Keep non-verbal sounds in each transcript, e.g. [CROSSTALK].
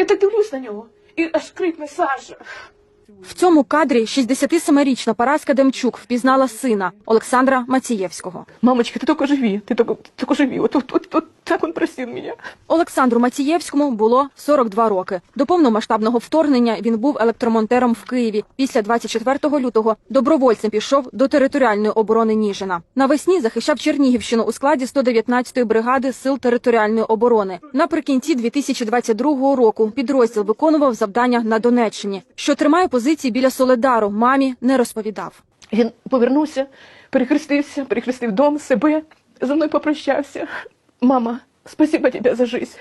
Я так дивлюсь на нього, і аж крикне Саша. В цьому кадрі 67-річна Параска Демчук впізнала сина Олександра Мацієвського. Мамочка, ти тільки живі, ти тільки, тільки живі. От, от, от, от так він просив мене. Олександру Мацієвському було 42 роки. До повномасштабного вторгнення він був електромонтером в Києві. Після 24 лютого добровольцем пішов до територіальної оборони Ніжина. Навесні захищав Чернігівщину у складі 119-ї бригади сил територіальної оборони. Наприкінці 2022 року підрозділ виконував завдання на Донеччині, що тримає позиції біля Соледару. Мамі не розповідав. Він повернувся, перехрестився, перехрестив дом, себе, зі мною попрощався. Мама, спасибо тебе за життя.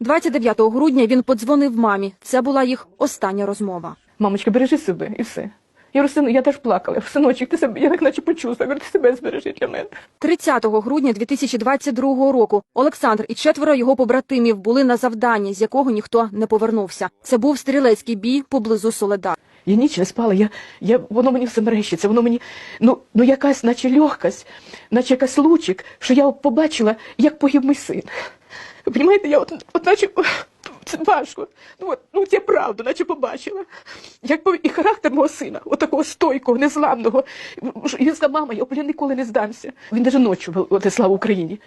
29 грудня він подзвонив мамі. Це була їх остання розмова. Мамочка, бережи себе і все. Я говорю, сину, я теж плакала. Синочок, ти себе, я так наче. Я говорю, ти себе збережи для мене. 30 грудня 2022 року Олександр і четверо його побратимів були на завданні, з якого ніхто не повернувся. Це був стрілецький бій поблизу Соледар. Я ніч не спала, я, я, воно мені все мерещиться, воно мені, ну, ну якась, наче легкость, наче якась лучик, що я побачила, як погиб мій син. Ви розумієте, я от, от наче, це важко, ну, от, ну це правда, наче побачила. Як і характер мого сина, от такого стойкого, незламного. Він сказав, мама, я блін, ніколи не здамся. Він навіть ночі, от, слава Україні.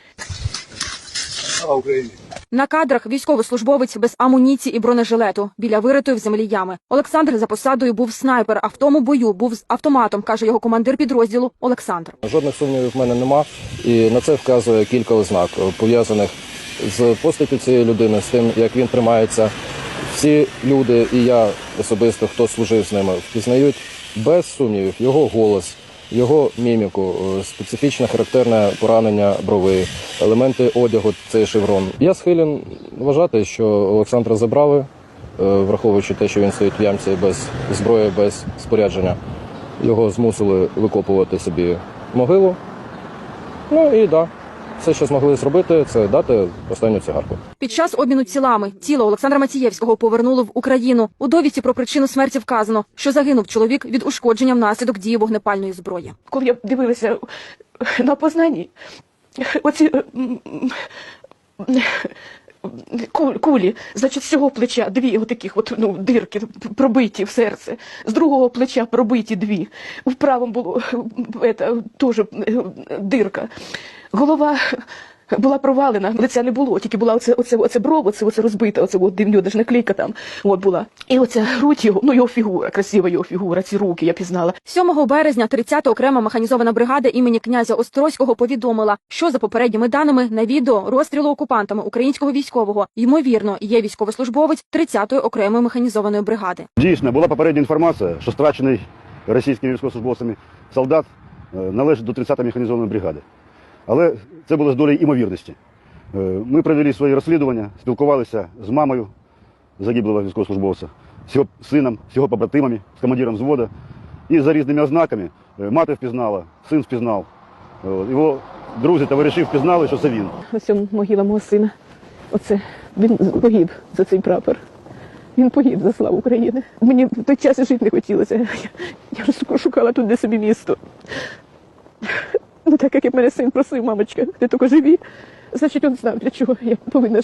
Слава Україні! На кадрах військовослужбовець без амуніції і бронежилету біля виритої в землі ями. Олександр за посадою був снайпер, а в тому бою був з автоматом, каже його командир підрозділу Олександр. Жодних сумнівів в мене нема, і на це вказує кілька ознак, пов'язаних з постаттю цієї людини, з тим, як він тримається. Всі люди, і я особисто, хто служив з ними, впізнають без сумнівів його голос, його міміку, е, специфічне характерне поранення брови, елементи одягу, цей шеврон. Я схилен вважати, що Олександра забрали, е, враховуючи те, що він стоїть в ямці без зброї, без спорядження. Його змусили викопувати собі могилу. Ну і да, все, що змогли зробити, це дати останню цигарку. Під час обміну тілами тіло Олександра Мацієвського повернули в Україну. У довідці про причину смерті вказано, що загинув чоловік від ушкодження внаслідок дії вогнепальної зброї. коли я дивилася на опознанні, оці кулі, значить, з цього плеча дві отаких от, ну, дирки пробиті в серце, з другого плеча пробиті дві. В правому було е, теж дирка. Голова. [LAUGHS] Була провалена, лиця не було, тільки була оце, оце, оце бров, оце, оце розбита, оце от, нього навіть наклейка там от була. І оця грудь його, ну його фігура, красива його фігура, ці руки я пізнала. 7 березня 30-та окрема механізована бригада імені князя Острозького повідомила, що за попередніми даними на відео розстрілу окупантами українського військового ймовірно є військовослужбовець 30-ї окремої механізованої бригади. Дійсно, була попередня інформація, що страчений російськими військовослужбовцями солдат е, належить до 30-ї механізованої бригади. Але це було з долею імовірності. Е, Ми провели свої розслідування, спілкувалися з мамою загиблого військовослужбовця, з його сином, з його побратимами, з командиром взводу. І за різними ознаками е, мати впізнала, син впізнав. Е, Його друзі, товариші впізнали, що це він. Ось могила мого сина. Оце він погиб за цей прапор. Він погиб за славу України. Мені в той час і жити не хотілося. Я, я шукала тут де собі місто. Так як мене син просив, мамочка, ти тільки живі. Значить, він знав, для чого я повинна